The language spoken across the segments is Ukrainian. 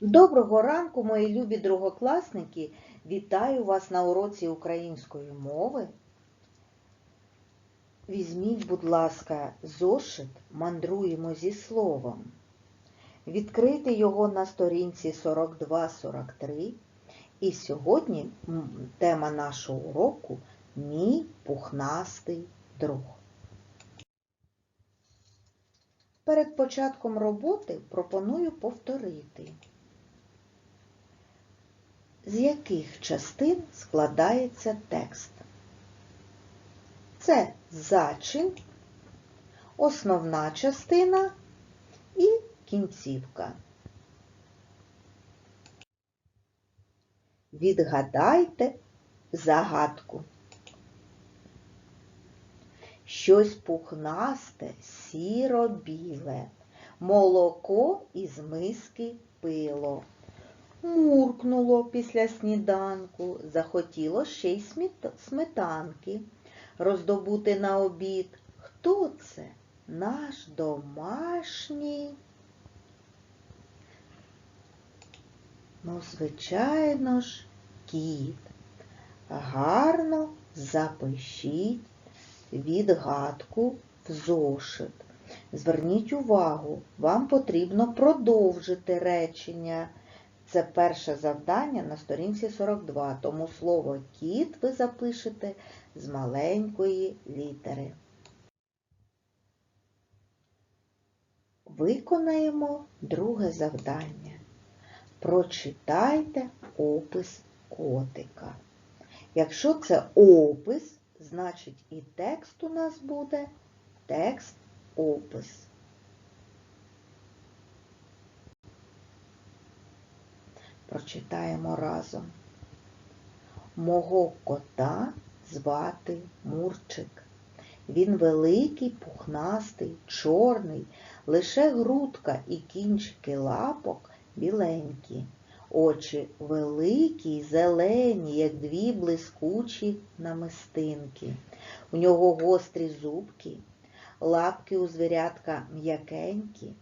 Доброго ранку, мої любі другокласники! Вітаю вас на уроці української мови. Візьміть, будь ласка, зошит «Мандруємо зі словом». Відкрийте його на сторінці 42-43. І сьогодні тема нашого уроку Мій пухнастий друг. Перед початком роботи пропоную повторити. З яких частин складається текст? Це зачин, основна частина і кінцівка. Відгадайте загадку. Щось пухнасте, сіро-біле, молоко із миски пило. Муркнуло після сніданку, захотіло ще й сметанки. Роздобути на обід. Хто це? Наш домашній. Ну, звичайно ж, кіт. Гарно запишіть відгадку в зошит. Зверніть увагу, вам потрібно продовжити речення. Це перше завдання на сторінці 42, тому слово кіт ви запишете з маленької літери. Виконаємо друге завдання. Прочитайте опис котика. Якщо це опис, значить і текст у нас буде текст-опис. Прочитаємо разом. Мого кота звати Мурчик. Він великий, пухнастий, чорний, лише грудка і кінчики лапок біленькі. Очі великі зелені, як дві блискучі намистинки. У нього гострі зубки, лапки у звірятка м'якенькі,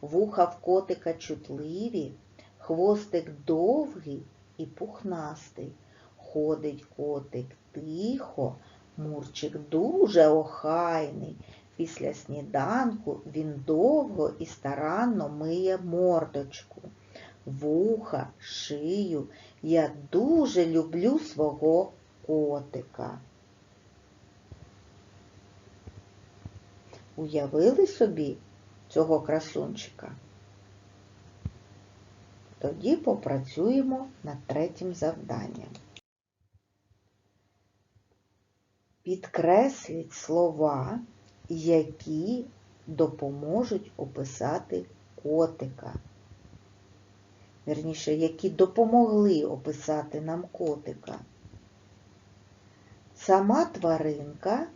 вуха в котика чутливі, хвостик довгий і пухнастий. Ходить котик тихо, Мурчик дуже охайний. Після сніданку він довго і старанно миє мордочку, вуха, шию. Я дуже люблю свого котика. Уявили собі цього красунчика? Тоді попрацюємо над третім завданням. Підкресліть слова, які допоможуть описати котика. Вірніше, які допомогли описати нам котика. Сама тваринка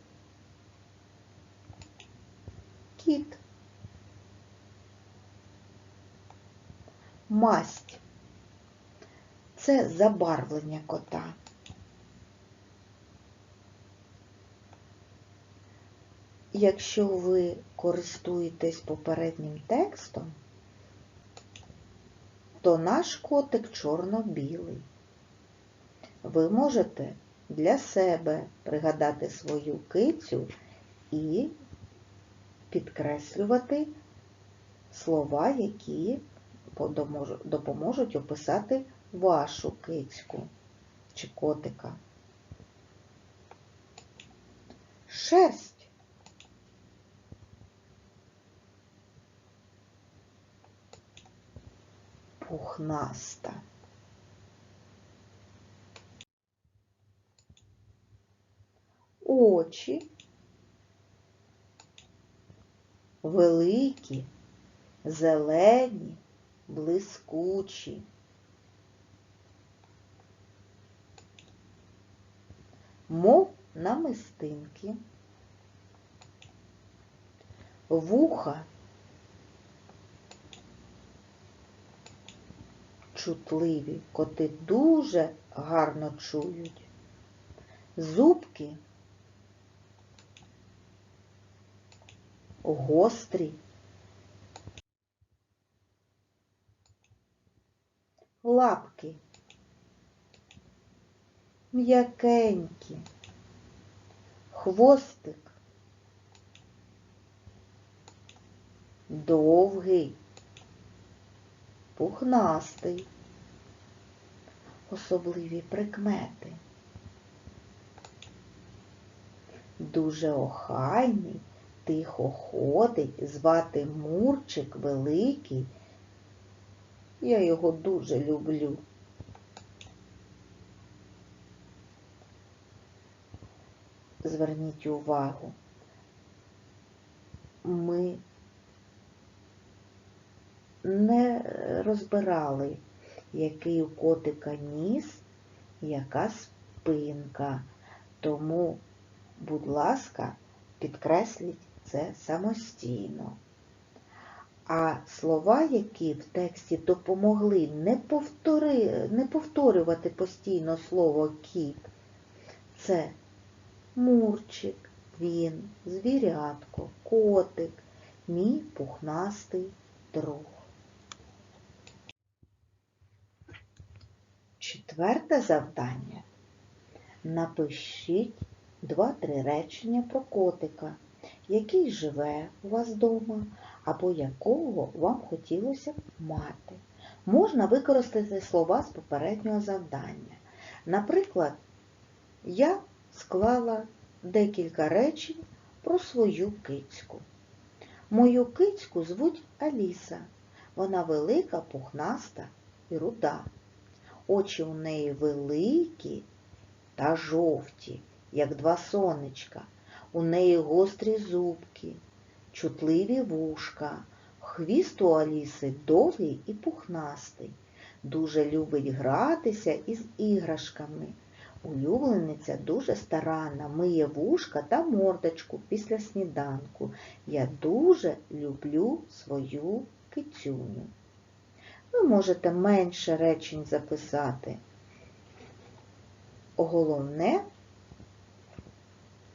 кіт. Масть. Це забарвлення кота. Якщо ви користуєтесь попереднім текстом, то наш котик чорно-білий. Ви можете для себе пригадати свою кицю і підкреслювати слова, які допоможуть описати вашу кицьку чи котика. Шерсть. Пухнаста. Очі великі, зелені, блискучі. Мов намистинки, вуха. Чутливі, коти дуже гарно чують. Зубки. Гострі, лапки. М'якенькі. Хвостик. Довгий. Пухнастий. Особливі прикмети. Дуже охайний, тихо ходить, звати Мурчик Великий. Я його дуже люблю. Зверніть увагу, ми не розбирали, який у котика ніс, яка спинка. Тому, будь ласка, підкресліть це самостійно. А слова, які в тексті допомогли не, повтори, не повторювати постійно слово кіт, це мурчик, він, звірятко, котик, мій пухнастий друг. Четверте завдання. Напишіть два-три речення про котика, який живе у вас вдома, або якого вам хотілося б мати. Можна використати слова з попереднього завдання. Наприклад, я склала декілька речень про свою кицьку. Мою кицьку звуть Аліса. Вона велика, пухнаста і руда. Очі у неї великі та жовті, як два сонечка. У неї гострі зубки, чутливі вушка, хвіст у Аліси довгий і пухнастий. Дуже любить гратися із іграшками. Улюблениця дуже старанна, миє вушка та мордочку після сніданку. Я дуже люблю свою кицюню. Ви можете менше речень записати. Головне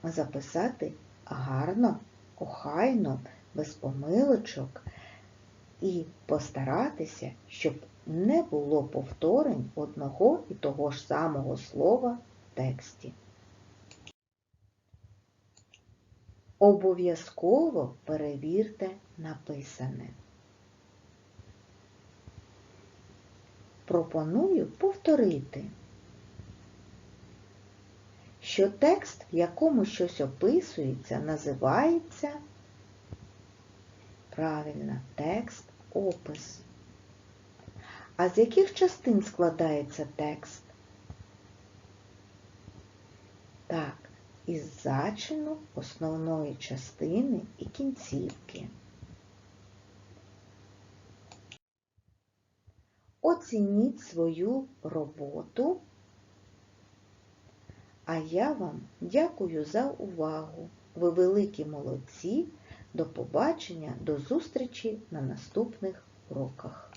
записати гарно, охайно, без помилочок і постаратися, щоб не було повторень одного і того ж самого слова в тексті. Обов'язково перевірте написане. Пропоную повторити, що текст, в якому щось описується, називається правильно текст опис. А з яких частин складається текст? Так, із зачину основної частини і кінцівки. Оцініть свою роботу. А я вам дякую за увагу. Ви великі молодці. До побачення, до зустрічі на наступних уроках.